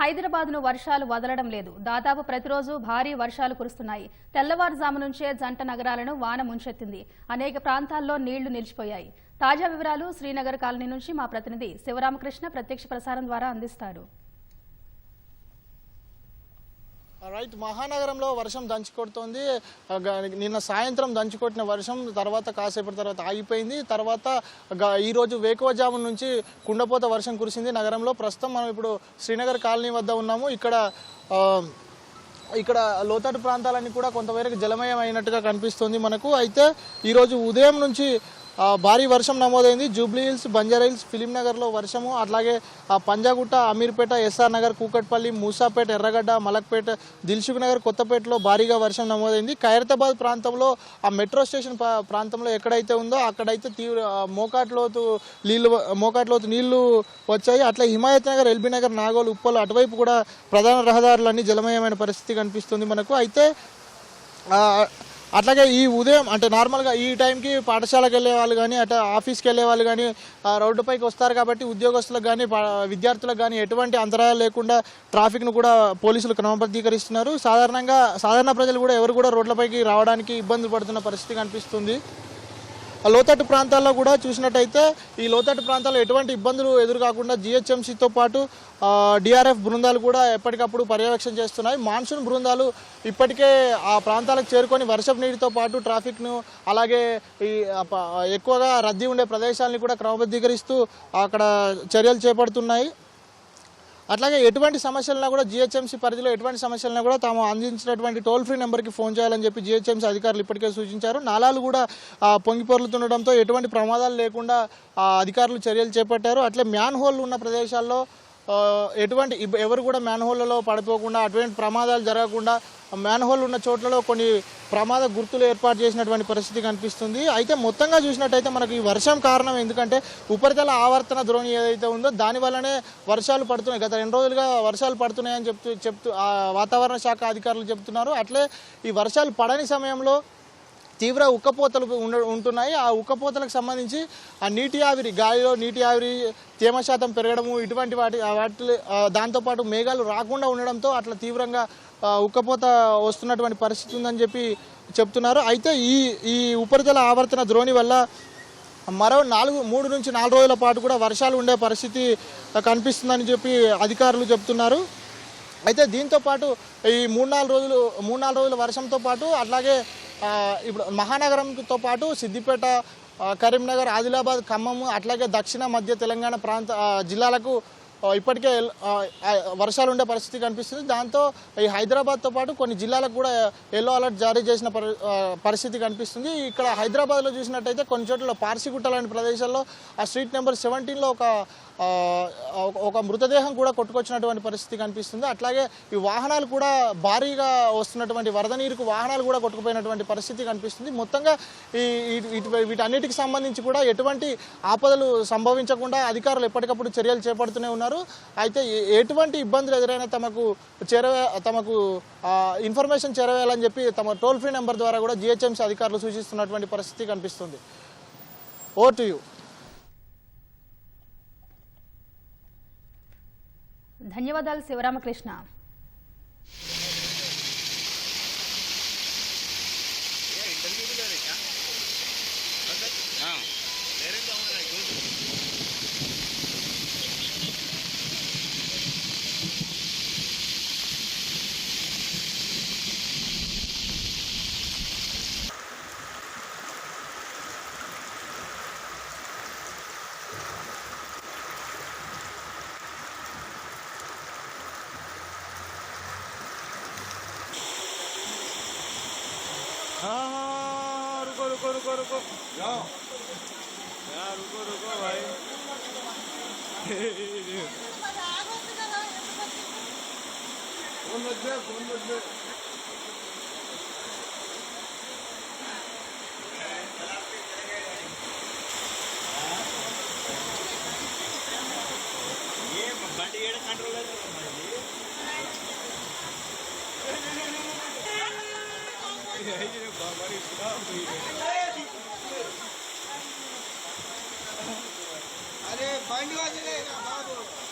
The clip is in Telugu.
హైదరాబాద్ను వర్షాలు వదలడం లేదు. దాదాపు ప్రతిరోజు భారీ వర్షాలు కురుస్తున్నాయి. తెల్లవారుజాము నుంచే జంట నగరాలను వాన ముంచెత్తింది. అనేక ప్రాంతాల్లో నీళ్ళు నిలిచిపోయాయి. తాజా వివరాలు శ్రీనగర్ కాలనీ నుంచి మా ప్రతినిధి శివరామకృష్ణ ప్రత్యక్ష ప్రసారం ద్వారా అందిస్తారు. రైట్ మహానగరంలో వర్షం దంచి కొడుతోంది. నిన్న సాయంత్రం దంచి కొట్టిన వర్షం తర్వాత కాసేపటి తర్వాత ఆగిపోయింది. తర్వాత గ- ఈ రోజు వేకువజాము నుంచి కుండపోత వర్షం కురిసింది నగరంలో. ప్రస్తుతం మనం ఇప్పుడు శ్రీనగర్ కాలనీ వద్ద ఉన్నాము. ఇక్కడ ఇక్కడ లోతట్టు ప్రాంతాలన్నీ కూడా కొంతవరకు జలమయం అయినట్టుగా కనిపిస్తుంది మనకు. అయితే ఈరోజు ఉదయం నుంచి భారీ వర్షం నమోదైంది. Jubilee Hills Banjara Hills film నగర్లో వర్షము. అట్లాగే ఆ, పంజాగుట్ట అమీర్పేట ఎస్ఆర్ నగర్ కూకట్పల్లి మూసాపేట ఎర్రగడ్డ మలక్పేట దిల్సుఖ్ నగర్ కొత్తపేటలో భారీగా వర్షం నమోదైంది. ఖైరతాబాద్ ప్రాంతంలో ఆ మెట్రో స్టేషన్ ప్రాంతంలో ఎక్కడైతే ఉందో అక్కడైతే తీవ్ర మోకాట్లోతు నీళ్ళు మోకాట్లోతు నీళ్ళు వచ్చాయి. అట్లా హిమాయత్ నగర్ ఎల్బీ నగర్ నాగోల్ ఉప్పల్ అటువైపు కూడా ప్రధాన రహదారులన్నీ జలమయమైన పరిస్థితి కనిపిస్తుంది మనకు. అయితే అట్లాగే ఈ ఉదయం అంటే నార్మల్గా ఈ టైంకి పాఠశాలకు వెళ్ళే వాళ్ళు కానీ అటు ఆఫీస్కి వెళ్ళే వాళ్ళు కానీ రోడ్డుపైకి వస్తారు కాబట్టి ఉద్యోగస్తులకు కానీ విద్యార్థులకు కానీ ఎటువంటి అంతరాయాలు లేకుండా ట్రాఫిక్ను కూడా పోలీసులు క్రమబద్ధీకరిస్తున్నారు. సాధారణంగా సాధారణ ప్రజలు కూడా ఎవరు కూడా రోడ్లపైకి రావడానికి ఇబ్బంది పడుతున్న పరిస్థితి కనిపిస్తుంది. లోతట్టు ప్రాంతాల్లో కూడా చూసినట్టయితే ఈ లోతట్టు ప్రాంతాల్లో ఎటువంటి ఇబ్బందులు ఎదురు కాకుండా జిహెచ్ఎంసీతో పాటు డిఆర్ఎఫ్ బృందాలు కూడా ఎప్పటికప్పుడు పర్యవేక్షణ చేస్తున్నాయి. మాన్సూన్ బృందాలు ఇప్పటికే ఆ ప్రాంతాలకు చేరుకొని వర్షపు నీటితో పాటు ట్రాఫిక్ను అలాగే ఈ ఎక్కువగా రద్దీ ఉండే ప్రదేశాలని కూడా క్రమబద్ధీకరిస్తూ అక్కడ చర్యలు చేపడుతున్నాయి. అట్లాగే ఎటువంటి సమస్యలన్నా కూడా జిహెచ్ఎంసీ పరిధిలో ఎటువంటి సమస్యలన్నా కూడా తాము అందించినటువంటి టోల్ ఫ్రీ నెంబర్కి ఫోన్ చేయాలని చెప్పి జిహెచ్ఎంసీ అధికారులు ఇప్పటికే సూచించారు. నాలాలు కూడా ఆ, ఎటువంటి ప్రమాదాలు లేకుండా అధికారులు చర్యలు చేపట్టారు. అట్లే మ్యాన్ హోల్ ఉన్న ప్రదేశాల్లో ఎటువంటి ఎవరు కూడా మ్యాన్ హోల్లలో పడిపోకుండా అటువంటి ప్రమాదాలు జరగకుండా మ్యాన్ హోల్ ఉన్న చోట్లలో కొన్ని ప్రమాద గుర్తులు ఏర్పాటు చేసినటువంటి పరిస్థితి కనిపిస్తుంది. అయితే మొత్తంగా చూసినట్టయితే మనకి ఈ వర్షం కారణం ఎందుకంటే ఉపరితల ఆవర్తన ద్రోణి ఏదైతే ఉందో దాని వల్లనే వర్షాలు పడుతున్నాయి. గత రెండు రోజులుగా వర్షాలు పడుతున్నాయని చెప్తూ చెప్తూ వాతావరణ శాఖ అధికారులు చెప్తున్నారు. అట్లే ఈ వర్షాలు పడని సమయంలో తీవ్ర ఉక్కపోతలు ఉంటున్నాయి. ఆ ఉక్కపోతలకు సంబంధించి ఆ నీటి ఆవిరి గాలిలో నీటి ఆవిరి తేమ శాతం పెరగడము ఇటువంటి వాటి వాటి దాంతోపాటు మేఘాలు రాకుండా ఉండడంతో అట్లా తీవ్రంగా ఉక్కపోత వస్తున్నటువంటి పరిస్థితి ఉందని చెప్పి చెప్తున్నారు. అయితే ఈ ఈ ఉపరితల ఆవర్తన ద్రోణి వల్ల మరో నాలుగు మూడు నుంచి నాలుగు రోజుల పాటు కూడా వర్షాలు ఉండే పరిస్థితి కనిపిస్తుందని చెప్పి అధికారులు చెప్తున్నారు. అయితే దీంతో పాటు ఈ మూడు నాలుగు రోజులు మూడు నాలుగు రోజుల వర్షంతో పాటు అట్లాగే ఇప్పుడు మహానగరంతో పాటు సిద్దిపేట కరీంనగర్ ఆదిలాబాద్ ఖమ్మము అట్లాగే దక్షిణ మధ్య తెలంగాణ ప్రాంత జిల్లాలకు ఇప్పటికే వర్షాలు ఉండే పరిస్థితి కనిపిస్తుంది. దాంతో ఈ హైదరాబాద్తో పాటు కొన్ని జిల్లాలకు కూడా ఎల్లో అలర్ట్ జారీ చేసిన పరి పరిస్థితి కనిపిస్తుంది. ఇక్కడ హైదరాబాద్లో చూసినట్టయితే కొన్ని చోట్ల పార్సిగుట్ట లాంటి ప్రదేశాల్లో ఆ స్ట్రీట్ నెంబర్ సెవెంటీన్లో ఒక ఒక- మృతదేహం కూడా కొట్టుకొచ్చినటువంటి పరిస్థితి కనిపిస్తుంది. అట్లాగే ఈ వాహనాలు కూడా భారీగా వస్తున్నటువంటి వరద నీరుకు వాహనాలు కూడా కొట్టుకుపోయినటువంటి పరిస్థితి కనిపిస్తుంది. మొత్తంగా ఈ ఇటు- వీటన్నిటికి సంబంధించి కూడా ఎటువంటి ఆపదలు సంభవించకుండా అధికారులు ఎప్పటికప్పుడు చర్యలు చేపడుతూనే ఉన్నారు. అయితే ఎటువంటి ఇబ్బందులు ఎదురైనా తమకు చేరవే తమకు ఇన్ఫర్మేషన్ చేరవేయాలని చెప్పి తమ టోల్ ఫ్రీ నెంబర్ ద్వారా కూడా జిహెచ్ఎంసీ అధికారులు సూచిస్తున్నటువంటి పరిస్థితి కనిపిస్తుంది. ఓ టు యూ ధన్యవాదాలు శివరామకృష్ణ. रुको रुको रुको रुको जाओ यार रुको रुको भाई फोन मत दे फोन मत दे अरे बंड वाले बाबू।